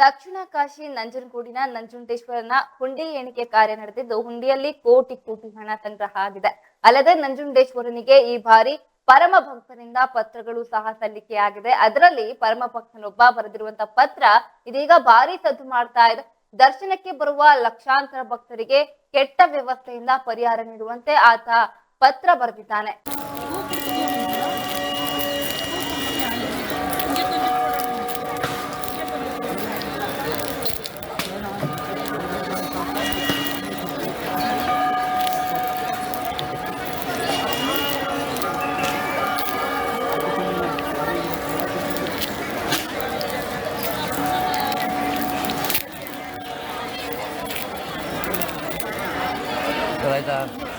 ದಕ್ಷಿಣ ಕಾಶಿ ನಂಜನಗೂಡಿನ ನಂಜುಂಡೇಶ್ವರನ ಹುಂಡಿ ಎಣಿಕೆ ಕಾರ್ಯ ನಡೆದಿದ್ದು, ಹುಂಡಿಯಲ್ಲಿ ಕೋಟಿ ಕೋಟಿ ಹಣ ಸಂಗ್ರಹ ಆಗಿದೆ. ಅಲ್ಲದೆ ನಂಜುಂಡೇಶ್ವರನಿಗೆ ಈ ಬಾರಿ ಪರಮ ಭಕ್ತರಿಂದ ಪತ್ರಗಳು ಸಹ ಸಲ್ಲಿಕೆಯಾಗಿದೆ ಅದರಲ್ಲಿ ಪರಮ ಭಕ್ತನೊಬ್ಬ ಬರೆದಿರುವಂತ ಪತ್ರ ಇದೀಗ ಭಾರಿ ಸದ್ದು ಮಾಡ್ತಾ ಇದೆ. ದರ್ಶನಕ್ಕೆ ಬರುವ ಲಕ್ಷಾಂತರ ಭಕ್ತರಿಗೆ ಕೆಟ್ಟ ವ್ಯವಸ್ಥೆಯಿಂದ ಪರಿಹಾರ ನೀಡುವಂತೆ ಆತ ಪತ್ರ ಬರೆದಿದ್ದಾನೆ. Alright.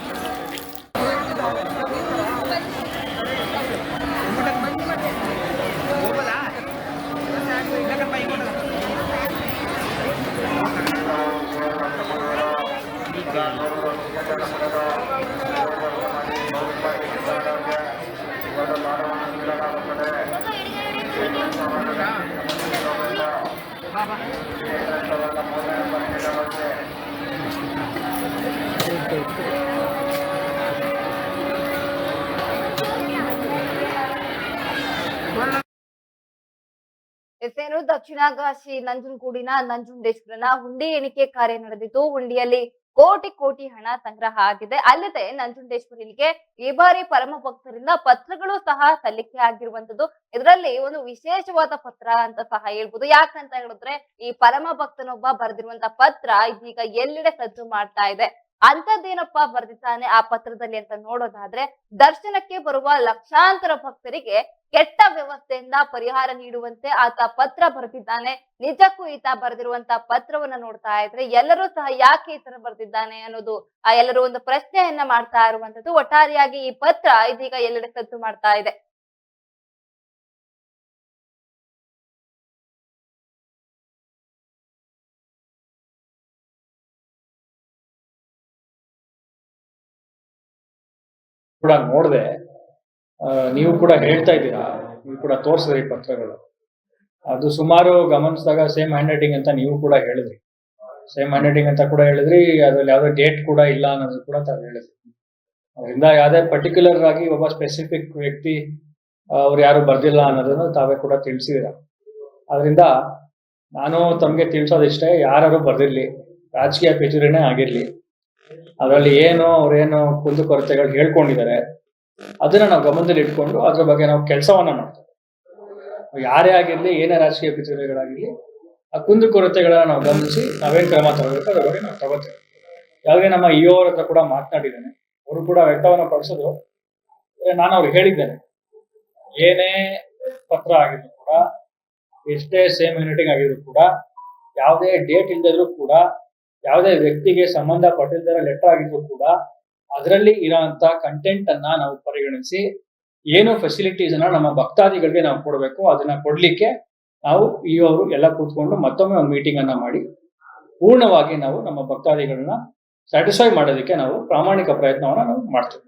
Baba. ಎಸ್ಸೇನು ದಕ್ಷಿಣ ಕಾಶಿ ನಂಜನಗೂಡಿನ ನಂಜುಂಡೇಶ್ವರನ ಹುಂಡಿ ಎಣಿಕೆ ಕಾರ್ಯ ನಡೆದಿದ್ದು, ಹುಂಡಿಯಲ್ಲಿ ಕೋಟಿ ಕೋಟಿ ಹಣ ಸಂಗ್ರಹ ಆಗಿದೆ. ಅಲ್ಲದೆ ನಂಜುಂಡೇಶ್ವರನಿಗೆ ಈ ಬಾರಿ ಪರಮ ಭಕ್ತರಿಂದ ಪತ್ರಗಳು ಸಹ ಸಲ್ಲಿಕೆ ಆಗಿರುವಂತದ್ದು ಇದರಲ್ಲಿ ಒಂದು ವಿಶೇಷವಾದ ಪತ್ರ ಅಂತ ಸಹ ಹೇಳ್ಬೋದು. ಯಾಕಂತ ಹೇಳಿದ್ರೆ ಈ ಪರಮ ಭಕ್ತನೊಬ್ಬ ಬರೆದಿರುವಂತ ಪತ್ರ ಇದೀಗ ಎಲ್ಲೆಡೆ ಸಜ್ಜು ಮಾಡ್ತಾ ಇದೆ. ಅಂತದ್ದೇನಪ್ಪ ಬರ್ದಿದ್ದಾನೆ ಆ ಪತ್ರದಲ್ಲಿ ಅಂತ ನೋಡೋದಾದ್ರೆ ದರ್ಶನಕ್ಕೆ ಬರುವ ಲಕ್ಷಾಂತರ ಭಕ್ತರಿಗೆ ಕೆಟ್ಟ ವ್ಯವಸ್ಥೆಯಿಂದ ಪರಿಹಾರ ನೀಡುವಂತೆ ಆತ ಪತ್ರ ಬರೆದಿದ್ದಾನೆ. ನಿಜಕ್ಕೂ ಈತ ಬರೆದಿರುವಂತ ಪತ್ರವನ್ನ ನೋಡ್ತಾ ಇದ್ರೆ ಎಲ್ಲರೂ ಸಹ ಯಾಕೆ ಈ ತರ ಬರೆದಿದ್ದಾನೆ ಅನ್ನೋದು, ಆ ಎಲ್ಲರೂ ಒಂದು ಪ್ರಶ್ನೆಯನ್ನ ಮಾಡ್ತಾ ಇರುವಂತದ್ದು ಒಟ್ಟಾರೆಯಾಗಿ ಈ ಪತ್ರ ಇದೀಗ ಎಲ್ಲೆಡೆ ಸದ್ದು ಮಾಡ್ತಾ ಇದೆ. ಕೂಡ ನೋಡಿದೆ ನೀವು ಕೂಡ ಹೇಳ್ತಾ ಇದ್ದೀರಾ, ನೀವು ಕೂಡ ತೋರಿಸಿದ್ರಿ ಪತ್ರಗಳು. ಅದು ಸುಮಾರು ಗಮನಿಸಿದಾಗ ಸೇಮ್ ಹ್ಯಾಂಡ್ ರೈಟಿಂಗ್ ಅಂತ ನೀವು ಕೂಡ ಹೇಳಿದ್ರಿ. ಸೇಮ್ ಹ್ಯಾಂಡ್ ರೈಟಿಂಗ್ ಅಂತ ಕೂಡ ಹೇಳಿದ್ರಿ, ಅದ್ರಲ್ಲಿ ಯಾವುದೇ ಡೇಟ್ ಕೂಡ ಇಲ್ಲ ಅನ್ನೋದು ಕೂಡ ತಾವು ಹೇಳಿದ್ರಿ. ಅದರಿಂದ ಯಾವುದೇ ಪರ್ಟಿಕ್ಯುಲರ್ ಆಗಿ ಒಬ್ಬ ಸ್ಪೆಸಿಫಿಕ್ ವ್ಯಕ್ತಿ ಅವ್ರು ಯಾರು ಬರ್ದಿಲ್ಲ ಅನ್ನೋದನ್ನು ತಾವೇ ಕೂಡ ತಿಳಿಸಿದಿರ ಅದರಿಂದ ನಾನು ತಮಗೆ ತಿಳಿಸೋದಿಷ್ಟೇ, ಯಾರು ಬರ್ದಿರ್ಲಿ, ರಾಜಕೀಯ ಪಿಚುರಿನೇ ಆಗಿರ್ಲಿ. ಅದರಲ್ಲಿ ಏನು ಅವ್ರೇನು ಕುಂದು ಕೊರತೆಗಳು ಹೇಳ್ಕೊಂಡಿದ್ದಾರೆ ಅದನ್ನ ನಾವು ಗಮನದಲ್ಲಿ ಇಟ್ಕೊಂಡು ಅದ್ರ ಬಗ್ಗೆ ನಾವು ಕೆಲಸವನ್ನ ಮಾಡ್ತೇವೆ. ಯಾರೇ ಆಗಿರ್ಲಿ, ಏನೇ ರಾಜಕೀಯ ಪಿತೂರಿಗಳಾಗಿರ್ಲಿ ಆ ಕುಂದು ಕೊರತೆಗಳನ್ನ ನಾವು ಗಮನಿಸಿ ನಾವೇನ್ ಕ್ರಮ ತಗೋಬೇಕು ಅದ್ರ ಬಗ್ಗೆ ನಾವು ತಗೋತೇವೆ. ಯಾವಾಗ ನಮ್ಮ ಇ ಅವ್ರ ಹತ್ರ ಕೂಡ ಮಾತನಾಡಿದ್ದೇನೆ. ಅವರು ಕೂಡ ವ್ಯಕ್ತವನ್ನ ಪಡಿಸೋದು. ಅಂದ್ರೆ ನಾನು ಅವ್ರಿಗೆ ಹೇಳಿದ್ದೇನೆ. ಏನೇ ಪತ್ರ ಆಗಿದ್ರು ಕೂಡ, ಎಷ್ಟೇ ಸೇಮ್ ಯೂನಿಟಿಂಗ್ ಆಗಿದ್ರು ಕೂಡ, ಯಾವುದೇ ಡೇಟ್ ಇಲ್ಲದಿದ್ರು ಕೂಡ ಯಾವುದೇ ವ್ಯಕ್ತಿಗೆ ಸಂಬಂಧಪಟ್ಟಿದ್ದರ ಲೆಟರ್ ಆಗಿದ್ರು ಕೂಡ ಅದರಲ್ಲಿ ಇರೋಂತ ಕಂಟೆಂಟ್ ಅನ್ನ ನಾವು ಪರಿಗಣಿಸಿ ಏನು ಫೆಸಿಲಿಟೀಸ್ ಅನ್ನ ನಮ್ಮ ಭಕ್ತಾದಿಗಳಿಗೆ ನಾವು ಕೊಡಬೇಕು, ಅದನ್ನ ಕೊಡ್ಲಿಕ್ಕೆ ನಾವು ಈ ಅವರು ಎಲ್ಲ ಕೂತ್ಕೊಂಡು ಮತ್ತೊಮ್ಮೆ ಒಂದು ಮೀಟಿಂಗ್ ಅನ್ನ ಮಾಡಿ ಪೂರ್ಣವಾಗಿ ನಾವು ನಮ್ಮ ಭಕ್ತಾದಿಗಳನ್ನ ಸ್ಯಾಟಿಸ್ಫೈ ಮಾಡೋದಕ್ಕೆ ನಾವು ಪ್ರಾಮಾಣಿಕ ಪ್ರಯತ್ನವನ್ನ ನಾವು ಮಾಡ್ತೇವೆ.